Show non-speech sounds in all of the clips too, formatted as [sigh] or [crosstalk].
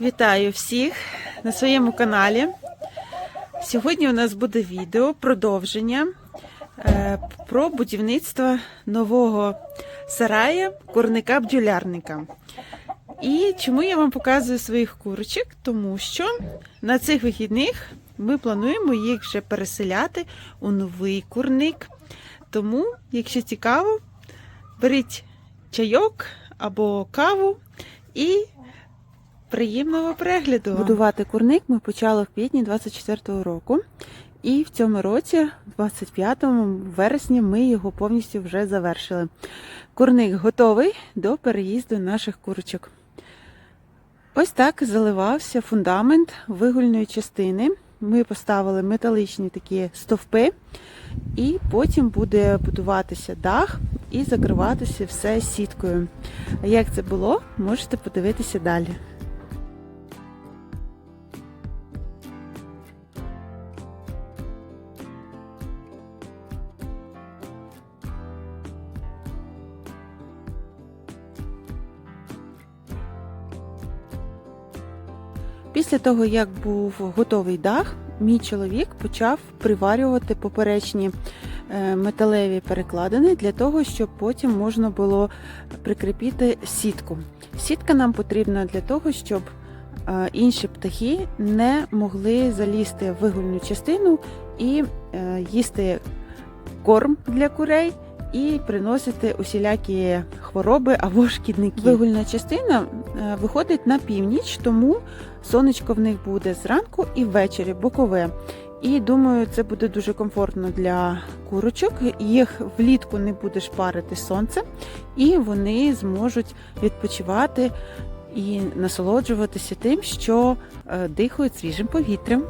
Вітаю всіх на своєму каналі. Сьогодні у нас буде відео продовження е, про будівництво нового сарая курника бджолярника. І чому я вам показую своїх курочок? Тому що на цих вихідних ми плануємо їх вже переселяти у новий курник. Тому, якщо цікаво, беріть чайок або каву і Приємного перегляду! Будувати курник ми почали в квітні 24-го року. І в цьому році, 25 вересня, ми його повністю вже завершили. Курник готовий до переїзду наших курочок. Ось так заливався фундамент вигульної частини. Ми поставили металічні такі стовпи, і потім буде будуватися дах і закриватися все сіткою. Як це було, можете подивитися далі. Після того, як був готовий дах, мій чоловік почав приварювати поперечні е, металеві перекладини для того, щоб потім можна було прикріпити сітку. Сітка нам потрібна для того, щоб е, інші птахи не могли залізти в вигульну частину і е, їсти корм для курей. І приносити усілякі хвороби або шкідники. Вигульна частина виходить на північ, тому сонечко в них буде зранку і ввечері, бокове. І думаю, це буде дуже комфортно для курочок. Їх влітку не буде шпарити сонце, і вони зможуть відпочивати і насолоджуватися тим, що дихають свіжим повітрям.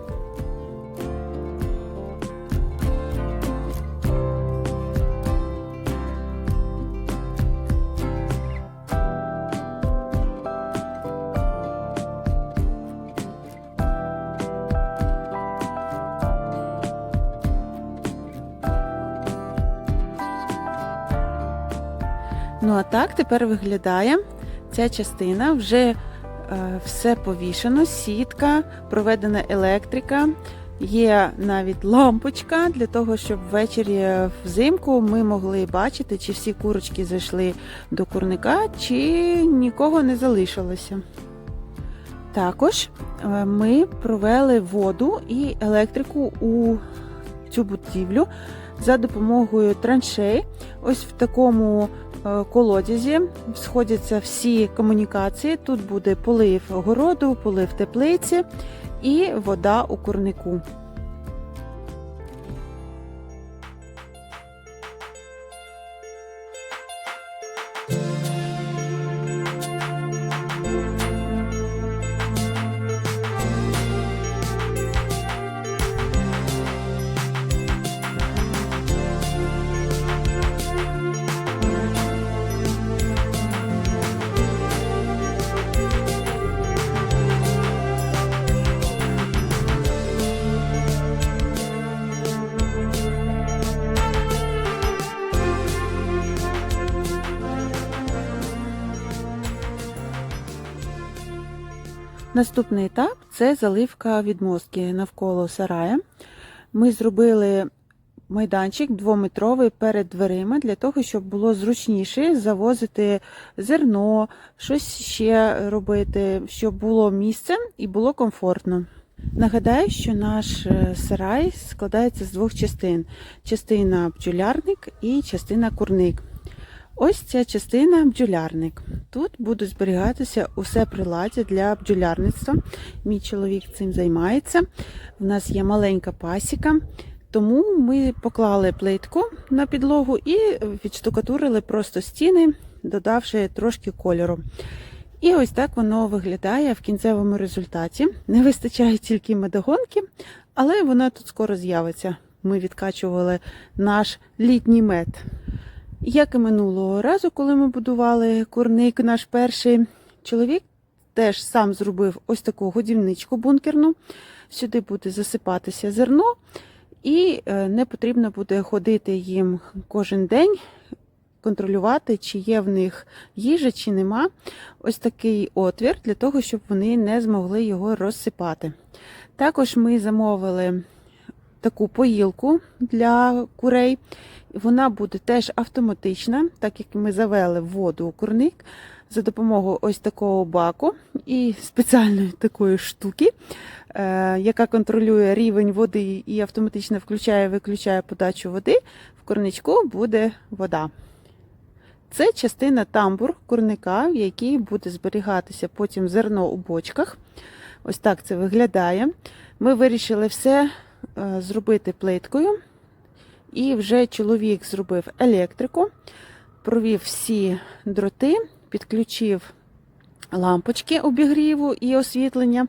Ну а так тепер виглядає ця частина. Вже е, все повішено, сітка, проведена електрика. Є навіть лампочка для того, щоб ввечері взимку ми могли бачити, чи всі курочки зайшли до курника, чи нікого не залишилося. Також е, ми провели воду і електрику у цю будівлю за допомогою траншей. Ось в такому е, колодязі сходяться всі комунікації. Тут буде полив городу, полив теплиці і вода у курнику. Наступний етап це заливка відмостки навколо сарая. Ми зробили майданчик двометровий перед дверима для того, щоб було зручніше завозити зерно, щось ще робити, щоб було місце і було комфортно. Нагадаю, що наш е, сарай складається з двох частин: частина бджолярник і частина курник. Ось ця частина бджолярник. Тут будуть зберігатися усе приладдя для бджолярництва. Мій чоловік цим займається. У нас є маленька пасіка, тому ми поклали плитку на підлогу і відштукатурили просто стіни, додавши трошки кольору. І ось так воно виглядає в кінцевому результаті. Не вистачає тільки медогонки, але вона тут скоро з'явиться. Ми відкачували наш літній мед. Як і минулого разу, коли ми будували курник наш перший, чоловік теж сам зробив ось таку годівничку бункерну. Сюди буде засипатися зерно, і е, не потрібно буде ходити їм кожен день контролювати, чи є в них їжа, чи нема. Ось такий отвір для того, щоб вони не змогли його розсипати. Також ми замовили таку поїлку для курей. Вона буде теж автоматична, так як ми завели воду у курник за допомогою ось такого баку і спеціальної такої штуки, е, яка контролює рівень води і автоматично включає виключає подачу води. В курничку буде вода. Це частина тамбур курника, в якій буде зберігатися потім зерно у бочках. Ось так це виглядає. Ми вирішили все зробити плиткою. І вже чоловік зробив електрику, провів всі дроти, підключив лампочки обігріву і освітлення.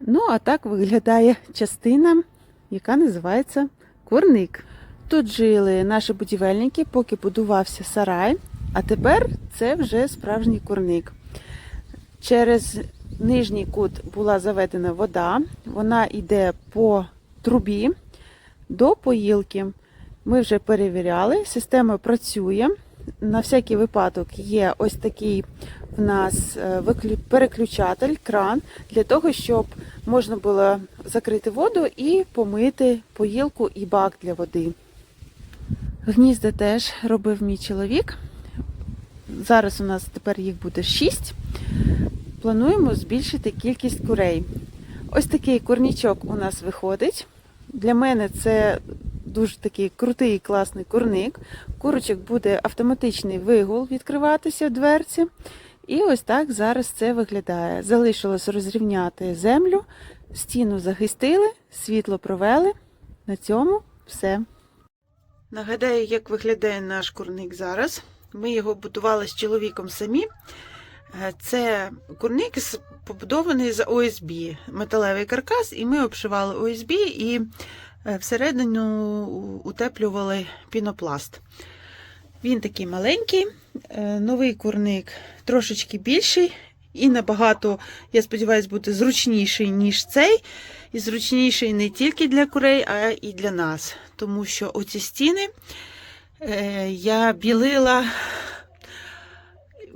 Ну, а так виглядає частина, яка називається курник. Тут жили наші будівельники, поки будувався сарай, а тепер це вже справжній курник. Через нижній кут була заведена вода, вона йде по трубі до поїлки. Ми вже перевіряли, система працює. На всякий випадок є ось такий в нас е, переключатель, кран, для того, щоб можна було закрити воду і помити поїлку і бак для води. Гнізда теж робив мій чоловік. Зараз у нас тепер їх буде 6. Плануємо збільшити кількість курей. Ось такий курнічок у нас виходить. Для мене це дуже такий крутий класний курник. Курочок буде автоматичний вигул відкриватися в дверці. І ось так зараз це виглядає. Залишилось розрівняти землю, стіну захистили, світло провели. На цьому все. Нагадаю, як виглядає наш курник зараз. Ми його будували з чоловіком самі. Е, Це курник побудований з ОСБ, металевий каркас, і ми обшивали ОСБ і е, всередину утеплювали пінопласт. Він такий маленький, е, новий курник трошечки більший і набагато, я сподіваюся, буде зручніший, ніж цей. І зручніший не тільки для курей, а і для нас. Тому що оці стіни я білила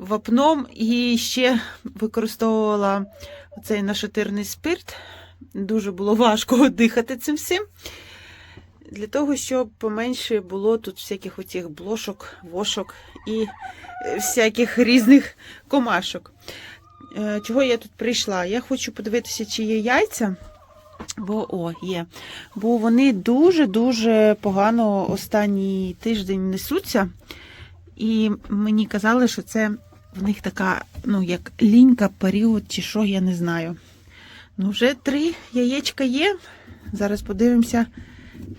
вапном і ще використовувала цей нашатирний спирт. Дуже було важко [laughs] дихати цим всім. Для того, щоб поменше було тут всяких оцих блошок, вошок і е, всяких різних комашок. Е, Чого я тут прийшла? Я хочу подивитися, чи є яйця. Бо о, є. Бо вони дуже-дуже погано останній тиждень несуться. І мені казали, що це в них така, ну, як лінька період, чи що, я не знаю. Ну, вже три яєчка є. Зараз подивимося,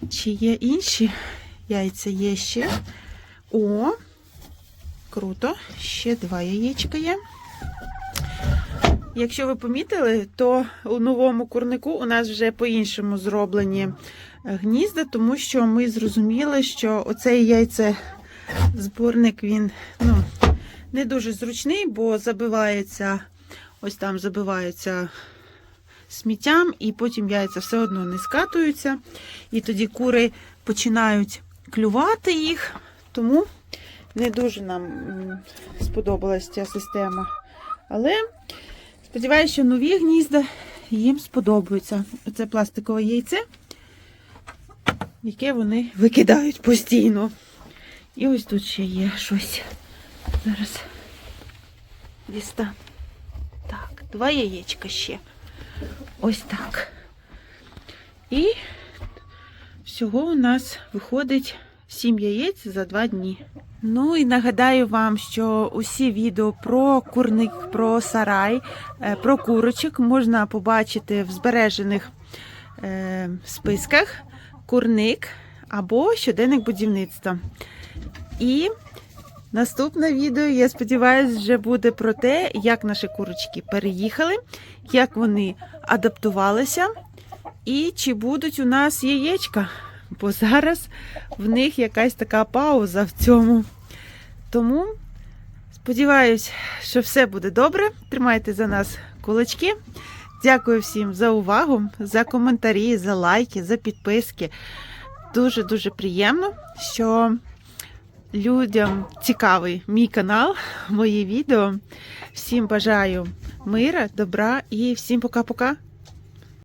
чи є інші яйця є ще. О, круто. Ще два яєчка є. Якщо ви помітили, то у новому курнику у нас вже по-іншому зроблені е, гнізда, тому що ми зрозуміли, що оцей яйцезборник він ну, не дуже зручний, бо забивається, ось там забивається сміттям, і потім яйця все одно не скатуються. І тоді кури починають клювати їх, тому не дуже нам сподобалась ця система. Але сподіваюся, що нові гнізда їм сподобаються. Оце пластикове яйце, яке вони викидають постійно. І ось тут ще є щось. Зараз дістану. Так, два яєчка ще. Ось так. І всього у нас виходить 7 яєць за 2 дні. Ну і нагадаю вам, що усі відео про курник, про сарай, е, про курочок можна побачити в збережених е, списках курник або щоденник будівництва. І наступне відео, я сподіваюся, вже буде про те, як наші курочки переїхали, як вони адаптувалися і чи будуть у нас яєчка. Бо зараз в них якась така пауза в цьому. Тому сподіваюсь, що все буде добре. Тримайте за нас кулачки. Дякую всім за увагу, за коментарі, за лайки, за підписки. Дуже-дуже приємно, що людям цікавий мій канал, мої відео. Всім бажаю мира, добра і всім пока-пока.